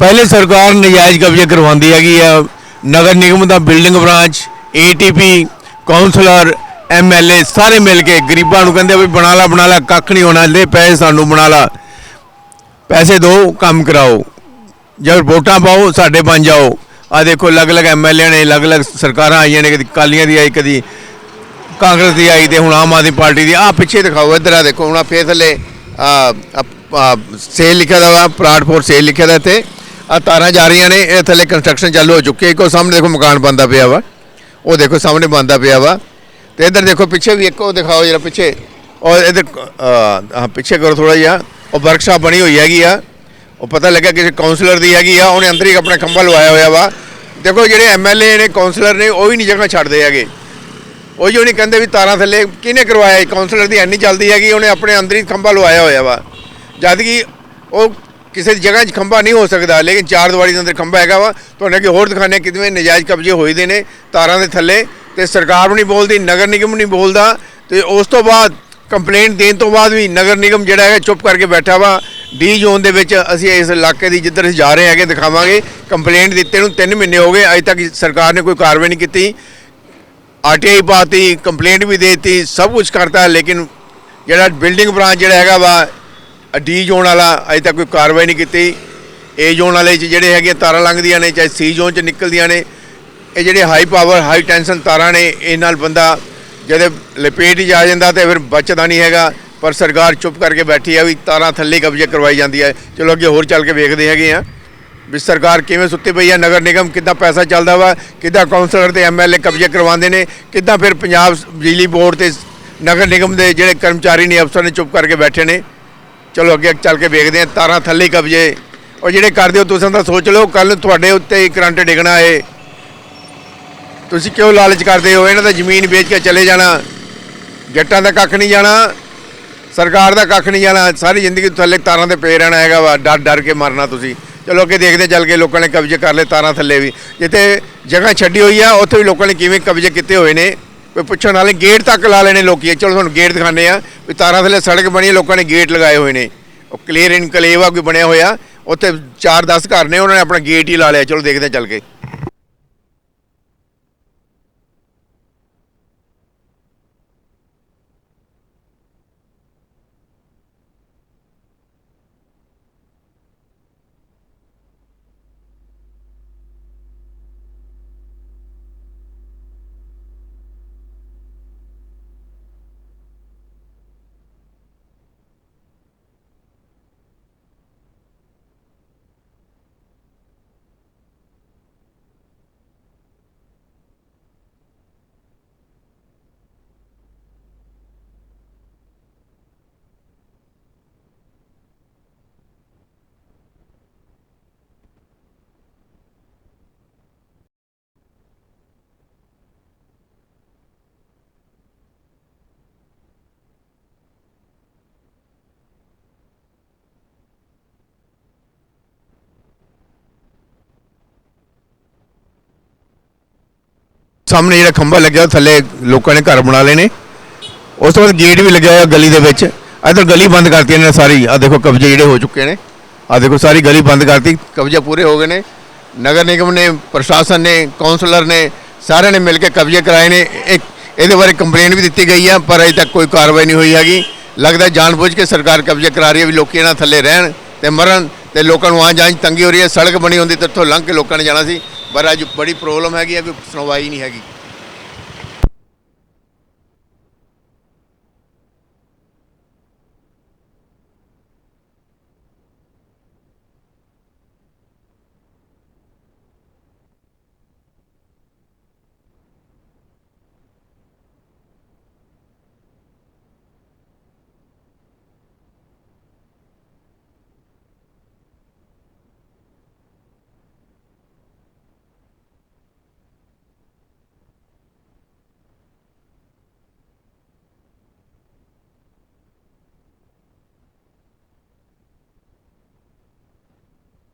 ਪਹਿਲੇ ਸਰਕਾਰ ਨਜਾਇਜ਼ ਕਬਜ਼ੇ ਕਰਵਾਉਂਦੀ ਹੈਗੀ ਆ। ਨਗਰ ਨਿਗਮ ਦਾ building branch ATP councillor MLA ਸਾਰੇ ਮਿਲ ਕੇ ਗਰੀਬਾਂ ਨੂੰ ਕਹਿੰਦੇ ਵੀ ਬਣਾ ਲਾ ਬਣਾ ਲਾ, ਕੱਖ ਨਹੀਂ ਹੋਣਾ ਲੈ ਪੈਸੇ ਸਾਨੂੰ ਬਣਾ ਲਾ। ਪੈਸੇ ਦਿਓ ਕੰਮ ਕਰਾਓ। ਜਦ ਵੋਟਾਂ ਪਾਓ, ਸਾਡੇ ਬਣ ਜਾਓ। ਆ ਦੇਖੋ, ਅਲੱਗ-ਅਲੱਗ ਐਮਐਲਏ ਨੇ, ਅਲੱਗ-ਅਲੱਗ ਸਰਕਾਰਾਂ ਆਈਆਂ ਨੇ, ਕਦੀ ਕਾਲੀਆਂ ਦੀ ਆਈ, ਕਦੀ ਕਾਂਗਰਸ ਦੀ ਆਈ ਤੇ ਹੁਣ ਆਮ ਆਦਮੀ ਪਾਰਟੀ ਦੀ। ਆ ਪਿੱਛੇ ਦਿਖਾਓ, ਇੱਧਰ ਆ ਦੇਖੋ, ਹੁਣ ਆਹ ਫੇਰ ਥੱਲੇ ਸੇਲ ਲਿਖਿਆ ਦਾ ਵਾ ਫੋਰ ਸੇਲ ਲਿਖਿਆ ਦਾ ਇੱਥੇ। ਆ ਤਾਰਾਂ ਜਾ ਰਹੀਆਂ ਨੇ, ਇਹ ਥੱਲੇ ਕੰਸਟਰਕਸ਼ਨ ਚਾਲੂ ਹੋ ਚੁੱਕੀ ਹੈ। ਇੱਕੋ ਸਾਹਮਣੇ ਦੇਖੋ ਮਕਾਨ ਬੰਦਾ ਪਿਆ ਵਾ। ਉਹ ਦੇਖੋ ਸਾਹਮਣੇ ਬੰਦਾ ਪਿਆ ਵਾ। ਤੇ ਇੱਧਰ ਦੇਖੋ ਪਿੱਛੇ ਵੀ ਇੱਕ ਉਹ ਦਿਖਾਓ ਜਰਾ ਪਿੱਛੇ। ਔਰ ਇੱਧਰ ਆ ਪਿੱਛੇ ਕਰੋ ਥੋੜਾ ਜਿਹਾ। ਉਹ ਵਰਕਸ਼ਾਪ ਬਣੀ ਹੋਈ ਹੈਗੀ ਆ। ਉਹ ਪਤਾ ਲੱਗਾ ਕਿਸੇ ਕਾਉਂਸਲਰ ਦੀ ਹੈਗੀ ਆ। ਉਹਨੇ ਅੰਦਰ ਹੀ ਆਪਣਾ ਖੰਭਾ ਲਵਾਇਆ ਹੋਇਆ ਵਾ। ਦੇਖੋ ਜਿਹੜੇ ਐਮਐਲਏ ਨੇ ਕਾਉਂਸਲਰ ਨੇ, ਉਹ ਵੀ ਨਹੀਂ ਜਗ੍ਹਾ ਛੱਡਦੇ ਹੈਗੇ। ਉਹ ਜੋ ਨਹੀਂ ਕਹਿੰਦੇ ਵੀ ਤਾਰਾਂ ਥੱਲੇ ਕਿਹਨੇ ਕਰਵਾਇਆ? ਇਹ ਕਾਉਂਸਲਰ ਦੀ ਐਨੀ ਚੱਲਦੀ ਹੈਗੀ। ਉਹਨੇ ਆਪਣੇ ਅੰਦਰ ਹੀ ਖੰਭਾ ਲਵਾਇਆ ਹੋਇਆ ਵਾ। ਜਦ ਕਿ ਉਹ ਕਿਸੇ ਦੀ ਜਗ੍ਹਾ 'ਚ ਖੰਭਾ ਨਹੀਂ ਹੋ ਸਕਦਾ, ਲੇਕਿਨ ਚਾਰ ਦੀਵਾਰੀ ਦੇ ਅੰਦਰ ਖੰਭਾ ਹੈਗਾ ਵਾ। ਤੁਹਾਨੂੰ ਅੱਗੇ ਹੋਰ ਦਿਖਾਣੇ ਕਿਵੇਂ ਨਜਾਇਜ਼ ਕਬਜ਼ੇ ਹੋਏ ਦੇ ਨੇ ਤਾਰਾਂ ਦੇ ਥੱਲੇ। ਤੇ ਸਰਕਾਰ ਵੀ ਨਹੀਂ ਬੋਲਦੀ, ਨਗਰ ਨਿਗਮ ਨਹੀਂ ਬੋਲਦਾ। ਤੇ ਉਸ ਤੋਂ ਬਾਅਦ ਕੰਪਲੇਂਟ ਦੇਣ ਤੋਂ ਬਾਅਦ ਵੀ ਨਗਰ ਨਿਗਮ ਜਿਹੜਾ ਹੈਗਾ ਚੁੱਪ ਕਰਕੇ ਬੈਠਾ ਵਾ। ਡੀ ਜ਼ੋਨ ਦੇ ਵਿੱਚ ਅਸੀਂ ਇਸ ਇਲਾਕੇ ਦੀ ਜਿੱਧਰ ਅਸੀਂ ਜਾ ਰਹੇ ਹੈਗੇ, ਦਿਖਾਵਾਂਗੇ। ਕੰਪਲੇਂਟ ਦਿੱਤੇ ਨੂੰ 3 ਮਹੀਨੇ ਹੋ ਗਏ, ਅਜੇ ਤੱਕ ਸਰਕਾਰ ਨੇ ਕੋਈ ਕਾਰਵਾਈ ਨਹੀਂ ਕੀਤੀ। ਆਰਟੀਆਈ ਪਾਤੀ, ਕੰਪਲੇਂਟ ਵੀ ਦੇਤੀ, ਸਭ ਕੁਝ ਕਰਤਾ, ਲੇਕਿਨ ਜਿਹੜਾ ਬਿਲਡਿੰਗ ਬ੍ਰਾਂਚ ਜਿਹੜਾ ਹੈਗਾ ਵਾ ਡੀ ਜ਼ੋਨ ਵਾਲਾ, ਅਜੇ ਤੱਕ ਕੋਈ ਕਾਰਵਾਈ ਨਹੀਂ ਕੀਤੀ। ਏ ਜ਼ੋਨ ਵਾਲੇ 'ਚ ਜਿਹੜੇ ਹੈਗੇ ਤਾਰਾਂ ਲੰਘਦੀਆਂ ਨੇ, ਚਾਹੇ ਸੀ ਜ਼ੋਨ 'ਚ ਨਿਕਲਦੀਆਂ ਨੇ। ਇਹ ਜਿਹੜੇ ਹਾਈ ਪਾਵਰ ਹਾਈ ਟੈਂਸ਼ਨ ਤਾਰਾਂ ਨੇ, ਇਹ ਨਾਲ ਬੰਦਾ ਜਦੋਂ ਲਪੇਟ 'ਚ ਆ ਜਾਂਦਾ ਤੇ ਫਿਰ ਬਚਦਾ ਨਹੀਂ ਹੈਗਾ। ਪਰ ਸਰਕਾਰ ਚੁੱਪ ਕਰਕੇ ਬੈਠੀ ਹੈ ਵੀ ਤਾਰਾਂ ਥੱਲੇ ਕਬਜ਼ੇ ਕਰਵਾਈ ਜਾਂਦੀ ਹੈ ਚਲੋ ਅੱਗੇ ਹੋਰ ਚੱਲ ਕੇ ਵੇਖਦੇ ਹੈਗੇ ਆ ਵੀ ਸਰਕਾਰ ਕਿਵੇਂ ਸੁੱਤੀ ਪਈ ਹੈ ਨਗਰ ਨਿਗਮ ਕਿੱਦਾਂ ਪੈਸਾ ਚੱਲਦਾ ਵਾ, ਕਿੱਦਾਂ ਕਾਉਂਸਲਰ ਤੇ ਐਮਐਲਏ ਕਬਜ਼ੇ ਕਰਵਾਉਂਦੇ ਨੇ, ਕਿੱਦਾਂ ਫਿਰ ਪੰਜਾਬ ਬਿਜਲੀ ਬੋਰਡ ਤੇ ਨਗਰ ਨਿਗਮ ਦੇ ਜਿਹੜੇ ਕਰਮਚਾਰੀ ਨੇ, ਅਫਸਰ ਨੇ ਚੁੱਪ ਕਰਕੇ ਬੈਠੇ ਨੇ। ਚਲੋ ਅੱਗੇ ਚੱਲ ਕੇ ਵੇਖਦੇ ਹਾਂ, ਤਾਰਾਂ ਥੱਲੇ ਹੀ ਕਬਜ਼ੇ। ਉਹ ਜਿਹੜੇ ਕਰਦੇ ਹੋ ਤੁਸੀਂ ਤਾਂ ਸੋਚ ਲਓ ਕੱਲ ਤੁਹਾਡੇ ਉੱਤੇ ਹੀ ਕਰੰਟ ਡਿੱਗਣਾ ਏ। ਤੁਸੀਂ ਕਿਉਂ ਲਾਲਚ ਕਰਦੇ ਹੋ? ਇਹਨਾਂ ਦਾ ਜ਼ਮੀਨ ਵੇਚ ਕੇ ਚਲੇ ਜਾਣਾ। ਜੱਟਾਂ ਦਾ ਕੱਖ ਨਹੀਂ ਜਾਣਾ, ਸਰਕਾਰ ਦਾ ਕੱਖ ਨਹੀਂ ਜਾਣਾ। ਸਾਰੀ ਜ਼ਿੰਦਗੀ ਥੱਲੇ ਤਾਰਾਂ ਤੇ ਪਏ ਰਹਿਣਾ ਹੈਗਾ ਵਾ। ਡਰ ਡਰ ਕੇ ਮਰਨਾ ਤੁਸੀਂ। ਚਲੋ ਅੱਗੇ ਦੇਖਦੇ ਚੱਲ ਕੇ ਲੋਕਾਂ ਨੇ ਕਬਜ਼ੇ ਕਰ ਲਏ ਤਾਰਾਂ ਥੱਲੇ ਵੀ। ਜਿੱਥੇ ਜਗ੍ਹਾ ਛੱਡੀ ਹੋਈ ਆ, ਉੱਥੇ ਵੀ ਲੋਕਾਂ ਨੇ ਕਿਵੇਂ ਕਬਜ਼ੇ ਕੀਤੇ ਹੋਏ ਨੇ। ਕੋਈ ਪੁੱਛਣ ਵਾਲੇ ਗੇਟ ਤੱਕ ਲਾ ਲੈਣੇ ਲੋਕੀ। ਚਲੋ ਤੁਹਾਨੂੰ ਗੇਟ ਦਿਖਾਣੇ ਆ ਵੀ ਤਾਰਾਂ ਥੱਲੇ ਸੜਕ ਬਣੀ, ਲੋਕਾਂ ਨੇ ਗੇਟ ਲਗਾਏ ਹੋਏ ਨੇ। ਉਹ ਕਲੀਅਰ ਇਨਕਲੇਵ ਆ ਕੋਈ ਬਣਿਆ ਹੋਇਆ, ਉੱਥੇ 4-10 ਘਰ ਨੇ, ਉਹਨਾਂ ਨੇ ਆਪਣਾ ਗੇਟ ਹੀ ਲਾ ਲਿਆ, ਚਲੋ ਦੇਖਦੇ ਹਾਂ ਚੱਲ ਕੇ। ਸਾਹਮਣੇ ਜਿਹੜਾ ਖੰਭਾ ਲੱਗਿਆ, ਉਹ ਥੱਲੇ ਲੋਕਾਂ ਨੇ ਘਰ ਬਣਾ ਲਏ ਨੇ। ਉਸ ਤੋਂ ਬਾਅਦ ਗੇਟ ਵੀ ਲੱਗਿਆ ਹੋਇਆ ਗਲੀ ਦੇ ਵਿੱਚ। ਇਧਰ ਗਲੀ ਬੰਦ ਕਰਤੀ ਇਹਨਾਂ ਨੇ ਸਾਰੀ। ਆ ਦੇਖੋ ਕਬਜ਼ੇ ਜਿਹੜੇ ਹੋ ਚੁੱਕੇ ਨੇ। ਆ ਦੇਖੋ ਸਾਰੀ ਗਲੀ ਬੰਦ ਕਰਤੀ। ਕਬਜ਼ੇ ਪੂਰੇ ਹੋ ਗਏ ਨੇ। ਨਗਰ ਨਿਗਮ ਨੇ, ਪ੍ਰਸ਼ਾਸਨ ਨੇ ਕਾਉਂਸਲਰ ਨੇ, ਸਾਰਿਆਂ ਨੇ ਮਿਲ ਕੇ ਕਬਜ਼ੇ ਕਰਾਏ ਨੇ। ਇੱਕ ਇਹਦੇ ਬਾਰੇ ਕੰਪਲੇਂਟ ਵੀ ਦਿੱਤੀ ਗਈ ਆ, ਪਰ ਅਜੇ ਤੱਕ ਕੋਈ ਕਾਰਵਾਈ ਨਹੀਂ ਹੋਈ ਹੈਗੀ। ਲੱਗਦਾ ਜਾਣਬੁੱਝ ਕੇ ਸਰਕਾਰ ਕਬਜ਼ੇ ਕਰਾ ਰਹੀ ਹੈ ਵੀ ਲੋਕੀ ਇਹਨਾਂ ਥੱਲੇ ਰਹਿਣ ਤੇ ਮਰਨ ਤੇ ਲੋਕਾਂ ਨੂੰ ਆ ਜਾਣ 'ਚ ਤੰਗੀ ਹੋ ਰਹੀ ਹੈ। ਸੜਕ ਬਣੀ ਹੁੰਦੀ ਤੇ ਇੱਥੋਂ ਲੰਘ ਕੇ ਲੋਕਾਂ ਨੇ ਜਾਣਾ ਸੀ। ਪਰ ਅੱਜ ਬੜੀ ਪ੍ਰੋਬਲਮ ਹੈਗੀ ਆ ਕੋਈ ਸੁਣਵਾਈ ਨਹੀਂ ਹੈਗੀ।